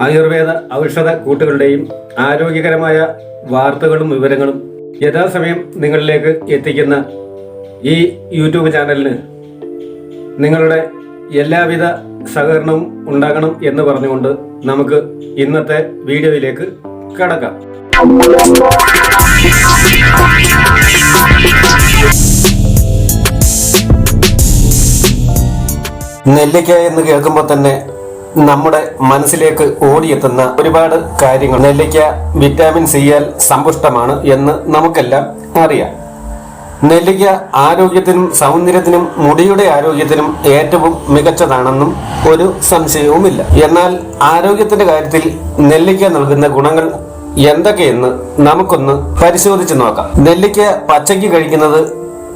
ആയുർവേദ ഔഷധ കൂട്ടുകളുടെയും ആരോഗ്യകരമായ വാർത്തകളും വിവരങ്ങളും യഥാസമയം നിങ്ങളിലേക്ക് എത്തിക്കുന്ന ഈ യൂട്യൂബ് ചാനലിന് നിങ്ങളുടെ എല്ലാവിധ സഹകരണവും ഉണ്ടാകണം എന്ന് പറഞ്ഞുകൊണ്ട് നമുക്ക് ഇന്നത്തെ വീഡിയോയിലേക്ക് കടക്കാം. നെല്ലിക്ക എന്ന് കേൾക്കുമ്പോൾ തന്നെ നമ്മുടെ മനസ്സിലേക്ക് ഓടിയെത്തുന്ന ഒരുപാട് കാര്യങ്ങൾ. നെല്ലിക്ക വിറ്റാമിൻ സിയാൽ സമ്പുഷ്ടമാണ് എന്ന് നമുക്കെല്ലാം അറിയാം. നെല്ലിക്ക ആരോഗ്യത്തിനും സൗന്ദര്യത്തിനും മുടിയുടെ ആരോഗ്യത്തിനും ഏറ്റവും മികച്ചതാണെന്നും ഒരു സംശയവുമില്ല. എന്നാൽ ആരോഗ്യത്തിന്റെ കാര്യത്തിൽ നെല്ലിക്ക നൽകുന്ന ഗുണങ്ങൾ എന്തൊക്കെയെന്ന് നമുക്കൊന്ന് പരിശോധിച്ച് നോക്കാം. നെല്ലിക്ക പച്ചയ്ക്ക് കഴിക്കുന്നത്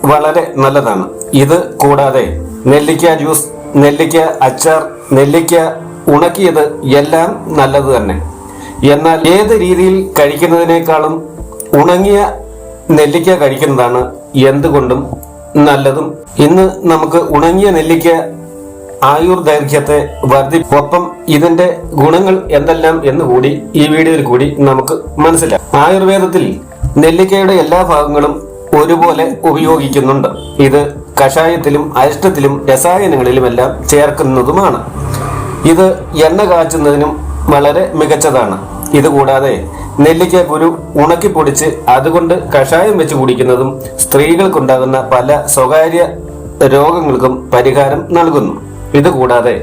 വളരെ നല്ലതാണ്. ഇത് കൂടാതെ നെല്ലിക്ക ജ്യൂസ് നെല്ലിക്ക അച്ചാർ നെല്ലിക്ക ഉണക്കിയത് എല്ലാം നല്ലത് തന്നെ. എന്നാൽ ഏത് രീതിയിൽ കഴിക്കുന്നതിനേക്കാളും ഉണങ്ങിയ നെല്ലിക്ക കഴിക്കുന്നതാണ് എന്തുകൊണ്ടും നല്ലതും. ഇന്ന് നമുക്ക് ഉണങ്ങിയ നെല്ലിക്ക ആയുർ ദൈർഘ്യത്തെ വർദ്ധി ഒപ്പം ഇതിന്റെ ഗുണങ്ങൾ എന്തെല്ലാം എന്ന് കൂടി ഈ വീഡിയോയിൽ കൂടി നമുക്ക് മനസ്സിലാക്കാം. ആയുർവേദത്തിൽ നെല്ലിക്കയുടെ എല്ലാ ഭാഗങ്ങളും ഒരുപോലെ ഉപയോഗിക്കുന്നുണ്ട്. ഇത് കഷായത്തിലും അരിഷ്ടത്തിലും രസായനങ്ങളിലുമെല്ലാം ചേർക്കുന്നതുമാണ്. ഇത് എണ്ണ കാച്ചുന്നതിനും വളരെ മികച്ചതാണ്. ഇതുകൂടാതെ നെല്ലിക്ക കുരു ഉണക്കിപ്പൊടിച്ച് അതുകൊണ്ട് കഷായം വെച്ച് കുടിക്കുന്നതും സ്ത്രീകൾക്കുണ്ടാകുന്ന പല സ്വകാര്യ രോഗങ്ങൾക്കും പരിഹാരം നൽകുന്നു. ഇതുകൂടാതെ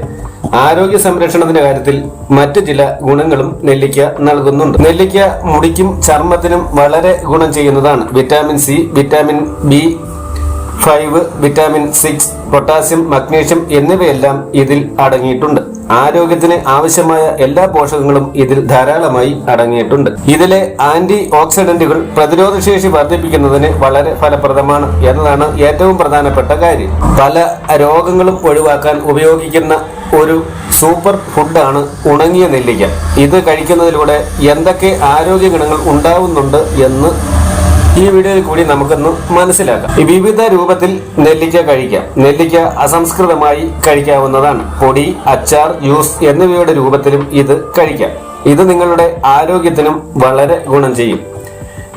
ആരോഗ്യ സംരക്ഷണത്തിന്റെ കാര്യത്തിൽ മറ്റു ചില ഗുണങ്ങളും നെല്ലിക്ക നൽകുന്നുണ്ട്. നെല്ലിക്ക മുടിക്കും ചർമ്മത്തിനും വളരെ ഗുണം ചെയ്യുന്നതാണ്. Vitamin C vitamin B five vitamin six potassium magnesium എന്നിവയെല്ലാം ഇതിൽ അടങ്ങിയിട്ടുണ്ട്. ആരോഗ്യത്തിന് ആവശ്യമായ എല്ലാ പോഷകങ്ങളും ഇതിൽ ധാരാളമായി അടങ്ങിയിട്ടുണ്ട്. ഇതിലെ ആന്റി ഓക്സിഡന്റുകൾ പ്രതിരോധശേഷി വർദ്ധിപ്പിക്കുന്നതിന് വളരെ ഫലപ്രദമാണ് എന്നതാണ് ഏറ്റവും പ്രധാനപ്പെട്ട കാര്യം. പല രോഗങ്ങളും ഒഴിവാക്കാൻ ഉപയോഗിക്കുന്ന ഒരു സൂപ്പർ ഫുഡാണ് ഉണങ്ങിയ നെല്ലിക്ക. ഇത് കഴിക്കുന്നതിലൂടെ എന്തൊക്കെ ആരോഗ്യ ഗുണങ്ങൾ ഉണ്ടാവുന്നുണ്ട് എന്ന് ഈ വീഡിയോയിൽ കൂടി നമുക്കൊന്ന് മനസ്സിലാക്കാം. വിവിധ രൂപത്തിൽ നെല്ലിക്ക കഴിക്കാം. നെല്ലിക്ക അസംസ്കൃതമായി കഴിക്കാവുന്നതാണ്. പൊടി അച്ചാർ ജ്യൂസ് എന്നിവയുടെ രൂപത്തിലും ഇത് കഴിക്കാം. ഇത് നിങ്ങളുടെ ആരോഗ്യത്തിനും വളരെ ഗുണം ചെയ്യും.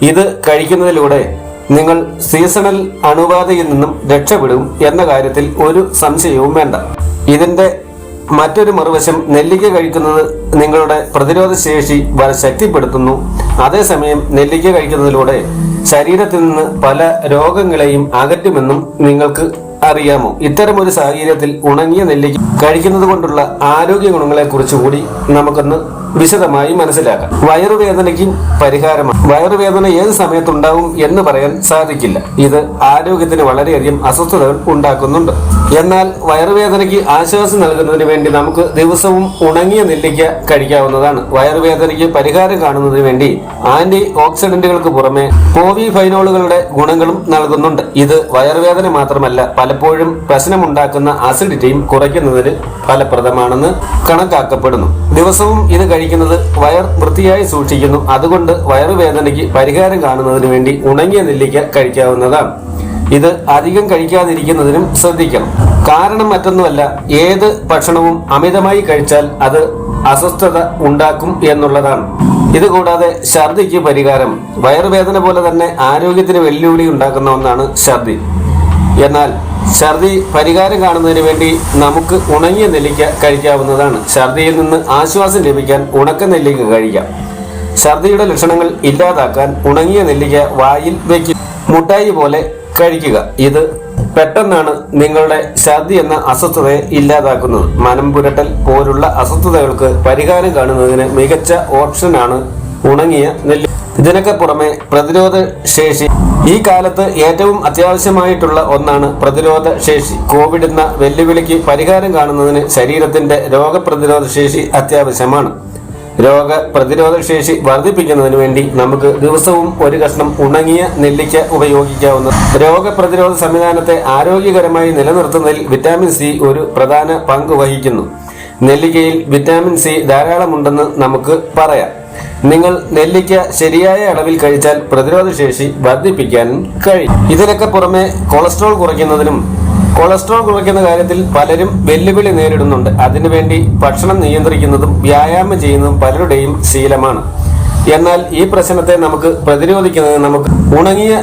ഇത് കഴിക്കുന്നതിലൂടെ നിങ്ങൾ സീസണൽ അണുബാധയിൽ നിന്നും രക്ഷപ്പെടും എന്ന കാര്യത്തിൽ ഒരു സംശയവും വേണ്ട. ഇതിന്റെ മറ്റൊരു മറുവശം നെല്ലിക്ക കഴിക്കുന്നത് നിങ്ങളുടെ പ്രതിരോധ ശേഷി വളരെ ശക്തിപ്പെടുത്തുന്നു. അതേസമയം നെല്ലിക്ക കഴിക്കുന്നതിലൂടെ ശരീരത്തിൽ നിന്ന് പല രോഗങ്ങളെയും അകറ്റുമെന്നും നിങ്ങൾക്ക് അറിയാമോ? ഇത്തരം ഒരു സാഹചര്യത്തിൽ ഉണങ്ങിയ നെല്ലിക്ക കഴിക്കുന്നത് കൊണ്ടുള്ള ആരോഗ്യ ഗുണങ്ങളെ കുറിച്ചുകൂടി നമുക്കൊന്ന് വിശദമായി മനസ്സിലാക്കാം. വയറുവേദനയ്ക്കും പരിഹാരമാണ്. വയറുവേദന ഏത് സമയത്തുണ്ടാവും എന്ന് പറയാൻ സാധിക്കില്ല. ഇത് ആരോഗ്യത്തിന് വളരെയധികം അസ്വസ്ഥതകൾ ഉണ്ടാക്കുന്നുണ്ട്. എന്നാൽ വയറുവേദനയ്ക്ക് ആശ്വാസം നൽകുന്നതിന് വേണ്ടി നമുക്ക് ദിവസവും ഉണങ്ങിയ നെല്ലിക്ക കഴിക്കാവുന്നതാണ്. വയറുവേദനയ്ക്ക് പരിഹാരം കാണുന്നതിന് വേണ്ടി ആന്റി ഓക്സിഡന്റുകൾക്ക് പുറമെ പോവി ഫൈനോളുകളുടെ ഗുണങ്ങളും നൽകുന്നുണ്ട്. ഇത് വയറുവേദന മാത്രമല്ല പലപ്പോഴും പ്രശ്നമുണ്ടാക്കുന്ന അസിഡിറ്റിയും കുറയ്ക്കുന്നതിൽ ഫലപ്രദമാണെന്ന് കണക്കാക്കപ്പെടുന്നു. ദിവസവും ഇത് കഴിക്കുന്നത് വയർ വൃത്തിയായി സൂക്ഷിക്കുന്നു. അതുകൊണ്ട് വയറുവേദനയ്ക്ക് പരിഹാരം കാണുന്നതിന് വേണ്ടി ഉണങ്ങിയ നെല്ലിക്ക കഴിക്കാവുന്നതാണ്. ഇത് അധികം കഴിക്കാതിരിക്കുന്നതിനും ശ്രദ്ധിക്കണം. കാരണം മറ്റൊന്നുമല്ല ഏത് ഭക്ഷണവും അമിതമായി കഴിച്ചാൽ അത് അസ്വസ്ഥത ഉണ്ടാക്കും എന്നുള്ളതാണ്. ഇതുകൂടാതെ ഛർദിക്ക് പരിഹാരം. വയറുവേദന പോലെ തന്നെ ആരോഗ്യത്തിന് വെല്ലുവിളി ഉണ്ടാക്കുന്ന ഒന്നാണ് ഛർദി. എന്നാൽ ഛർദി പരിഹാരം കാണുന്നതിന് വേണ്ടി നമുക്ക് ഉണങ്ങിയ നെല്ലിക്ക കഴിക്കാവുന്നതാണ്. ഛർദിയിൽ നിന്ന് ആശ്വാസം ലഭിക്കാൻ ഉണക്ക നെല്ലിക്ക കഴിക്കാം. ഛർദിയുടെ ലക്ഷണങ്ങൾ ഇല്ലാതാക്കാൻ ഉണങ്ങിയ നെല്ലിക്ക വായിൽ വയ്ക്കുക മുട്ടായി പോലെ കഴിക്കുക. ഇത് പെട്ടെന്നാണ് നിങ്ങളുടെ ഛർദി എന്ന അസ്വസ്ഥതയെ ഇല്ലാതാക്കുന്നത്. മനം പുരട്ടൽ പോലുള്ള അസ്വസ്ഥതകൾക്ക് പരിഹാരം കാണുന്നതിന് മികച്ച ഓപ്ഷനാണ് ഉണങ്ങിയ നെല്ലി ഇതിനൊക്കെ പുറമെ പ്രതിരോധ ശേഷി. ഈ കാലത്ത് ഏറ്റവും അത്യാവശ്യമായിട്ടുള്ള ഒന്നാണ് പ്രതിരോധ ശേഷി. കോവിഡ് എന്ന വെല്ലുവിളിക്ക് പരിഹാരം കാണുന്നതിന് ശരീരത്തിന്റെ രോഗപ്രതിരോധ ശേഷി അത്യാവശ്യമാണ്. രോഗ പ്രതിരോധ ശേഷി വർദ്ധിപ്പിക്കുന്നതിന് വേണ്ടി നമുക്ക് ദിവസവും ഒരു കഷ്ണം ഉണങ്ങിയ നെല്ലിക്ക ഉപയോഗിക്കാവുന്ന രോഗപ്രതിരോധ സംവിധാനത്തെ ആരോഗ്യകരമായി നിലനിർത്തുന്നതിൽ വിറ്റാമിൻ സി ഒരു പ്രധാന പങ്ക് വഹിക്കുന്നു. നെല്ലിക്കയിൽ വിറ്റാമിൻ സി ധാരാളമുണ്ടെന്ന് നമുക്ക് പറയാം. നിങ്ങൾ നെല്ലിക്ക ശരിയായ അളവിൽ കഴിച്ചാൽ പ്രതിരോധ ശേഷി വർദ്ധിപ്പിക്കാൻ കഴിയും. ഇതിനൊക്കെ പുറമെ കൊളസ്ട്രോൾ കുറയ്ക്കുന്നതിനും കൊളസ്ട്രോൾ കുറയ്ക്കുന്ന കാര്യത്തിൽ പലരും വെല്ലുവിളി നേരിടുന്നുണ്ട്. അതിനുവേണ്ടി ഭക്ഷണം നിയന്ത്രിക്കുന്നതും വ്യായാമം ചെയ്യുന്നതും പലരുടെയും ശീലമാണ്. എന്നാൽ ഈ പ്രശ്നത്തെ നമുക്ക് പ്രതിരോധിക്കുന്നത് നമുക്ക് ഉണങ്ങിയ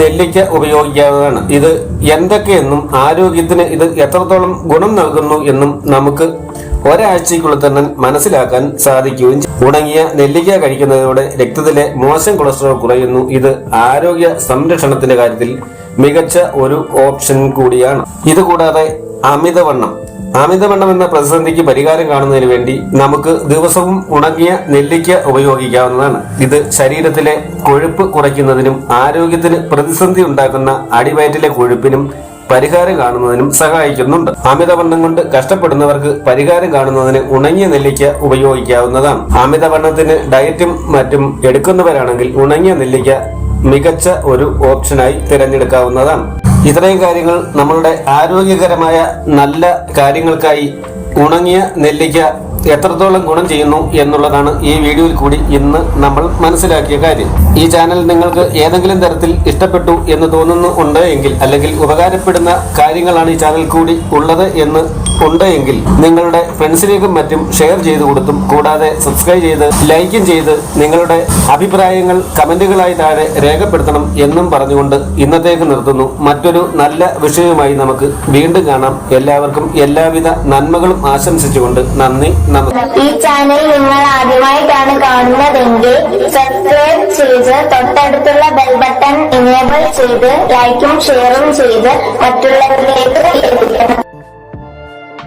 നെല്ലിക്ക ഉപയോഗിക്കാവുന്നതാണ്. ഇത് എന്തൊക്കെയെന്നും ആരോഗ്യത്തിന് ഇത് എത്രത്തോളം ഗുണം നൽകുന്നു എന്നും നമുക്ക് ഒരാഴ്ചയ്ക്കുള്ളിൽ തന്നെ മനസ്സിലാക്കാൻ സാധിക്കുകയും ഉണങ്ങിയ നെല്ലിക്ക കഴിക്കുന്നതിലൂടെ രക്തത്തിലെ മോശം കൊളസ്ട്രോൾ കുറയുന്നു. ഇത് ആരോഗ്യ സംരക്ഷണത്തിന്റെ കാര്യത്തിൽ മികച്ച ഒരു ഓപ്ഷൻ കൂടിയാണ്. ഇതുകൂടാതെ അമിതവണ്ണം. അമിതവണ്ണം എന്ന പ്രതിസന്ധിക്ക് പരിഹാരം കാണുന്നതിന് വേണ്ടി നമുക്ക് ദിവസവും ഉണങ്ങിയ നെല്ലിക്ക ഉപയോഗിക്കാവുന്നതാണ്. ഇത് ശരീരത്തിലെ കൊഴുപ്പ് കുറയ്ക്കുന്നതിനും ആരോഗ്യത്തിന് പ്രതിസന്ധി ഉണ്ടാക്കുന്ന അടിവയറ്റിലെ കൊഴുപ്പിനും പരിഹാരം കാണുന്നതിനും സഹായിക്കുന്നുണ്ട്. അമിതവണ്ണം കൊണ്ട് കഷ്ടപ്പെടുന്നവർക്ക് പരിഹാരം കാണുന്നതിന് ഉണങ്ങിയ നെല്ലിക്ക ഉപയോഗിക്കാവുന്നതാണ്. അമിതവണ്ണത്തിന് ഡയറ്റും മറ്റും എടുക്കുന്നവരാണെങ്കിൽ ഉണങ്ങിയ നെല്ലിക്ക മികച്ച ഒരു ഓപ്ഷനായി തിരഞ്ഞെടുക്കാവുന്നതാണ്. ഇത്രയും കാര്യങ്ങൾ നമ്മളുടെ ആരോഗ്യകരമായ നല്ല കാര്യങ്ങൾക്കായി ഉണങ്ങിയ നെല്ലിക്ക എത്രത്തോളം ഗുണം ചെയ്യുന്നു എന്നുള്ളതാണ് ഈ വീഡിയോയിൽ കൂടി ഇന്ന് നമ്മൾ മനസ്സിലാക്കിയ കാര്യം. ഈ ചാനൽ നിങ്ങൾക്ക് ഏതെങ്കിലും തരത്തിൽ ഇഷ്ടപ്പെട്ടു എന്ന് തോന്നുന്നു ഉണ്ട് എങ്കിൽ അല്ലെങ്കിൽ ഉപകാരപ്പെടുന്ന കാര്യങ്ങളാണ് ഈ ചാനൽ കൂടി ഉള്ളത് എന്ന് ഉണ്ട് എങ്കിൽ നിങ്ങളുടെ ഫ്രണ്ട്സിലേക്കും മറ്റും ഷെയർ ചെയ്ത് കൊടുത്തും കൂടാതെ സബ്സ്ക്രൈബ് ചെയ്ത് ലൈക്കും ചെയ്ത് നിങ്ങളുടെ അഭിപ്രായങ്ങൾ കമന്റുകളായി താഴെ രേഖപ്പെടുത്തണം എന്നും പറഞ്ഞുകൊണ്ട് ഇന്നത്തേക്ക് നിർത്തുന്നു. മറ്റൊരു നല്ല വിഷയവുമായി നമുക്ക് വീണ്ടും കാണാം. എല്ലാവർക്കും എല്ലാവിധ നന്മകളും ആശംസിച്ചുകൊണ്ട് നന്ദി നമസ്കാരം ഈ ചാനൽ നിങ്ങൾ ആദ്യമായിട്ടാണ് കാണുന്നതെങ്കിൽ സബ്സ്ക്രൈബ് ചെയ്ത് തൊട്ടടുത്തുള്ള ബെൽ ബട്ടൺ ഇനേബിൾ ചെയ്ത് ലൈക്കും ഷെയറും ചെയ്ത് മറ്റുള്ളവരിലേക്ക്